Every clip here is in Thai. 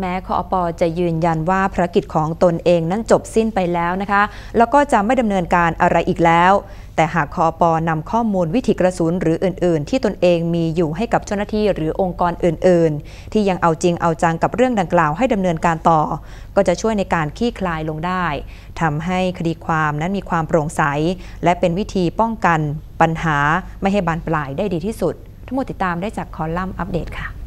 แม้คอปจะยืนยันว่าภารกิจของตนเองนั้นจบสิ้นไปแล้วนะคะ แล้วก็จะไม่ดำเนินการอะไรอีกแล้ว แต่หากคอปนำข้อมูลวิถีกระสุนหรืออื่น ๆ ที่ตนเองมีอยู่ให้กับเจ้าหน้าที่หรือองค์กรอื่น ๆ ที่ยังเอาจริงเอาจังกับเรื่องดังกล่าวให้ดำเนินการต่อ ก็จะช่วยในการคลี่คลายลงได้ทำให้คดีความนั้นมีความโปร่งใส และเป็นวิธีป้องกันปัญหาไม่ให้บานปลายได้ดีที่สุด ทั้งหมดติดตามได้จากคอลัมน์อัปเดตค่ะ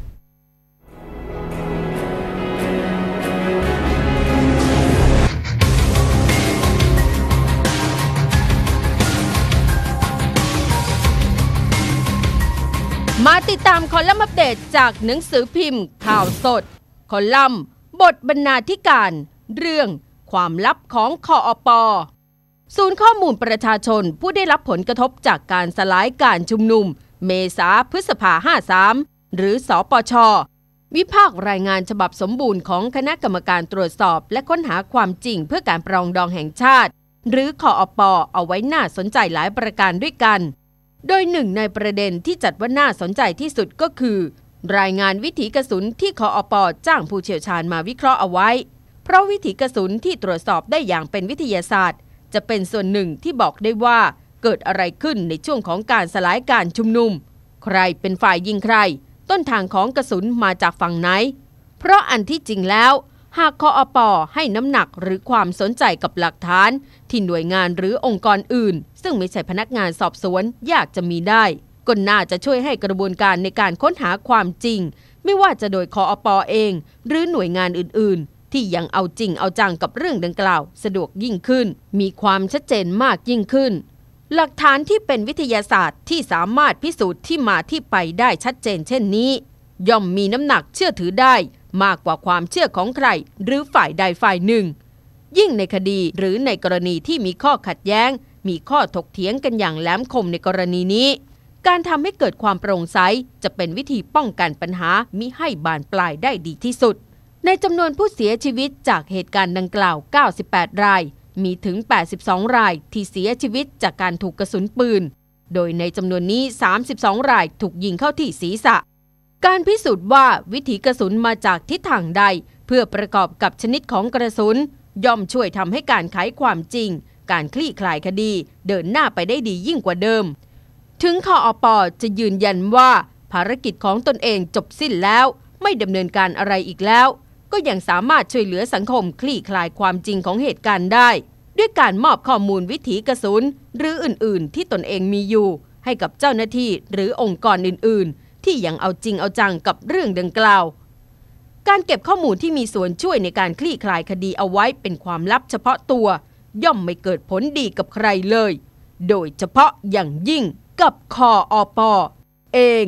มาติดตามคอลัมน์อัปเดตจากหนังสือพิมพ์ ข่าวสด คอลัมน์ บทบรรณาธิการ เรื่องความลับของคออปอศูนย์ข้อมูลประชาชนผู้ได้รับผลกระทบจากการสลายการชุมนุม เมษาพฤษภา 53 หรือสอปช วิพากษ์รายงานฉบับสมบูรณ์ของคณะกรรมการตรวจสอบ และค้นหาความจริงเพื่อการปรองดองแห่งชาติ หรือคออปอเอาไว้น่าสนใจหลายประการด้วยกัน โดยหนึ่งในประเด็นที่จัดว่าน่าสนใจที่สุดก็คือ รายงานวิถีกระสุนที่คออปอจ้างผู้เชี่ยวชาญมาวิเคราะห์เอาไว้ เพราะวิถีกระสุนที่ตรวจสอบได้อย่างเป็นวิทยาศาสตร์ จะเป็นส่วนหนึ่งที่บอกได้ว่าเกิดอะไรขึ้นในช่วงของการสลายการชุมนุม ใครเป็นฝ่ายยิงใคร ต้นทางของกระสุนมาจากฝั่งไหน เพราะอันที่จริงแล้ว หากคออปอให้น้ำหนักหรือความสนใจกับหลักฐาน ที่หน่วยงานหรือองค์กรอื่น ซึ่งไม่ใช่พนักงานสอบสวนอยากจะมีได้ก็น่าจะช่วยให้กระบวนการในการค้นหาความจริง ไม่ว่าจะโดยคออปอเอง หรือหน่วยงานอื่น ๆ ที่ยังเอาจริงเอาจังกับเรื่องดังกล่าว สะดวกยิ่งขึ้น มีความชัดเจนมากยิ่งขึ้น หลักฐานที่เป็นวิทยาศาสตร์ที่สามารถพิสูจน์ที่มาที่ไปได้ชัดเจนเช่นนี้ ย่อมมีน้ำหนักเชื่อถือได้ มากกว่าความเชื่อของใคร หรือฝ่ายใดฝ่ายหนึ่ง ยิ่งในคดีหรือในกรณีที่มีข้อขัดแย้ง มีข้อถกเถียงกันอย่างแหลมคมในกรณีนี้ การทำให้เกิดความโปร่งใสจะเป็นวิธีป้องกันปัญหามิให้บานปลายได้ดีที่สุด ในจำนวนผู้เสียชีวิตจากเหตุการณ์ดังกล่าว 98 ราย มีถึง 82 รายที่เสียชีวิตจากการถูกกระสุนปืน โดยในจำนวนนี้ 32 รายถูกยิงเข้าที่ศีรษะ การพิสูจน์ว่าวิถีกระสุนมาจากทิศทางใด เพื่อประกอบกับชนิดของกระสุน ย่อมช่วยทำให้การไขความจริง การคลี่คลายคดีเดินหน้าไปได้ดียิ่งกว่าเดิม ถึงคออปอจะยืนยันว่า ภารกิจของตนเองจบสิ้นแล้ว ไม่ดำเนินการอะไรอีกแล้ว ก็ยังสามารถช่วยเหลือสังคมคลี่คลายความจริงของเหตุการณ์ได้ ด้วยการมอบข้อมูลวิถีกระสุนหรืออื่น ๆ ที่ตนเองมีอยู่ ให้กับเจ้าหน้าที่หรือองค์กรอื่น ๆ ที่ยังเอาจริงเอาจังกับเรื่องดังกล่าว การเก็บข้อมูลที่มีส่วนช่วยในการคลี่คลายคดีเอาไว้เป็นความลับเฉพาะตัว ย่อมไม่เกิดผลดีกับใครเลย โดยเฉพาะอย่างยิ่งกับคออปอเอง